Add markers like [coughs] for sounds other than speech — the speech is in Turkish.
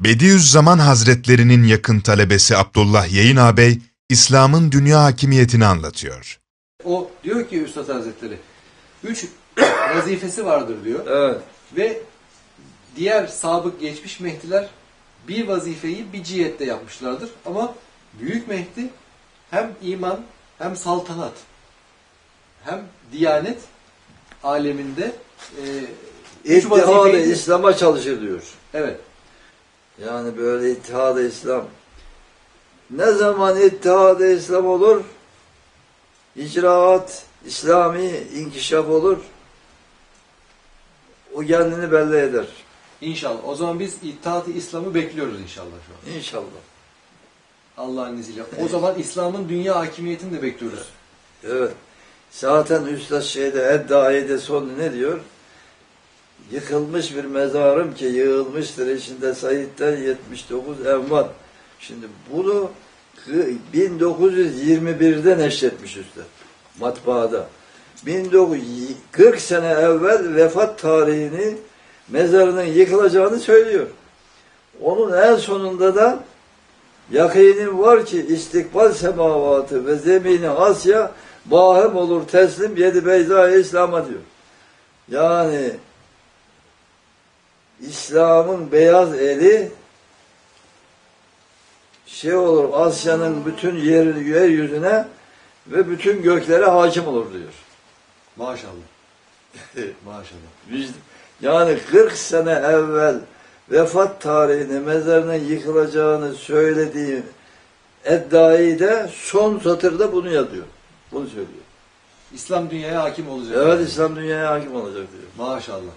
Bediüzzaman Hazretlerinin yakın talebesi Abdullah Yayın ağabey, İslam'ın dünya hakimiyetini anlatıyor. O diyor ki Üstad Hazretleri, üç [coughs] vazifesi vardır diyor. Evet. Ve diğer sabık geçmiş Mehdiler bir vazifeyi bir cihette yapmışlardır. Ama Büyük Mehdi hem iman hem saltanat hem diyanet aleminde e, vazifeyi- İslam'a çalışır diyor. Evet. Yani böyle ittihadı İslam. Ne zaman ittihadı İslam olur? İcraat, İslami inkişaf olur. O kendini belli eder. İnşallah. O zaman biz İttihat-ı İslam'ı bekliyoruz inşallah şu an. İnşallah. Allah'ın izniyle. O zaman İslam'ın dünya hakimiyetini de bekliyoruz. Evet. Zaten Üstad şeyde Eddaide sonu ne diyor? Yıkılmış bir mezarım ki yığılmıştır içinde Said'den 79 envat. Şimdi bunu 1921'de neşretmiş Üstad matbaada. 1940 sene evvel vefat tarihini mezarının yıkılacağını söylüyor. Onun en sonunda da Yakinim var ki istikbal semavatı ve zemini Asya bahim olur teslim yedi beyza İslam'a diyor. Yani İslam'ın beyaz eli şey olur Asya'nın bütün yer, yeryüzüne ve bütün göklere hakim olur diyor. Maşallah. [laughs] Maşallah. Biz- Yani 40 sene evvel vefat tarihini mezarının yıkılacağını söylediği Eddai de son satırda bunu yazıyor. Bunu söylüyor. İslam dünyaya hakim olacak. Evet İslam dünyaya hakim olacak diyor. Maşallah.